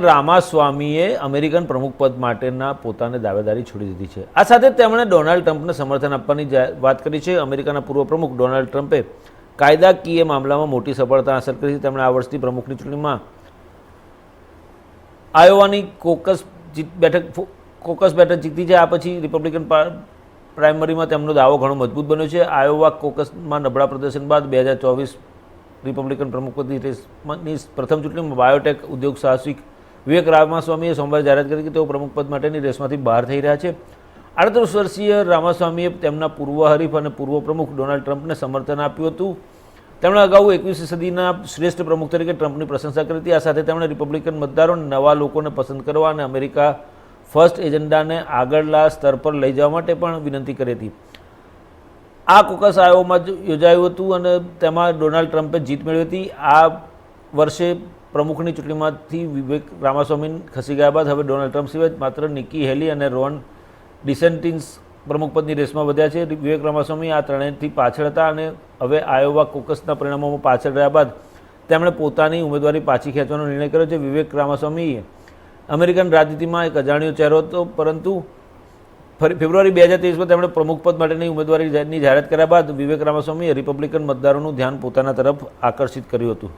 રામાસ્વામીએ American પ્રમુખ પદ માટેના પોતાને દાવેદારી છોડી દીધી છે. આ સાથે તેમણે ડોનાલ્ડ ટ્રમ્પને સમર્થન આપવાની વાત કરી છે. અમેરિકાના પૂર્વ પ્રમુખ ડોનાલ્ડ ટ્રમ્પે કાયદાકીય મામલામાં મોટી સફળતા હાંસલ કરી છે. તેમણે આ વર્ષની પ્રમુખની ચૂંટણીમાં આયોવાની કોકસ જીત બેઠક કોકસ બેઠક જીતી છે. આ પછી રિપબ્લિકન પ્રાઇમરીમાં તેમનો દાવો ઘણો મજબૂત બન્યો છે. આયોવા કોકસમાં નબળા પ્રદર્શન બાદ બે હજાર ચોવીસ રિપબ્લિકન પ્રમુખપદની પ્રથમ ચૂંટણીમાં બાયોટેક ઉદ્યોગ સાહસિક વિવેક રામાસ્વામીએ સોમવારે જાહેરાત કરી કે તેઓ પ્રમુખપદ માટેની રેસમાંથી બહાર થઈ રહ્યા છે. આડત્રીસ વર્ષીય રામાસ્વામીએ તેમના પૂર્વ હરીફ અને પૂર્વ પ્રમુખ ડોનાલ્ડ ટ્રમ્પને સમર્થન આપ્યું હતું. તેમણે અગાઉ એકવીસમી સદીના શ્રેષ્ઠ પ્રમુખ તરીકે ટ્રમ્પની પ્રશંસા કરી હતી. આ સાથે તેમણે રિપબ્લિકન મતદારોને નવા લોકોને પસંદ કરવા અને અમેરિકા ફર્સ્ટ એજન્ડાને આગળના સ્તર પર લઈ જવા માટે પણ વિનંતી કરી હતી. આ કોકસ આયોમાં જ યોજાયું હતું અને તેમાં ડોનાલ્ડ ટ્રમ્પે જીત મેળવી હતી. આ વર્ષે પ્રમુખની ચૂંટણીમાંથી વિવેક રામાસ્વામી ખસી ગયા બાદ હવે ડોનાલ્ડ ટ્રમ્પ સિવાય માત્ર નિકી હેલી અને રોન ડિસેન્ટિન્સ પ્રમુખપદની રેસમાં વધ્યા છે. વિવેક રામાસ્વામી આ ત્રણેયથી પાછળ હતા અને હવે આયોવા કોકસના પરિણામોમાં પાછળ રહ્યા બાદ તેમણે પોતાની ઉમેદવારી પાછી ખેંચવાનો નિર્ણય કર્યો છે. વિવેક રામાસ્વામીએ અમેરિકન રાજનીતિમાં એક અજાણ્યો ચહેરો હતો, પરંતુ ફરી ફેબ્રુઆરી બે હજાર ત્રીસમાં તેમણે પ્રમુખપદ માટેની ઉમેદવારીની જાહેરાત કર્યા બાદ વિવેક રામાસ્વામીએ રિપબ્લિકન મતદારોનું ધ્યાન પોતાના તરફ આકર્ષિત કર્યું હતું.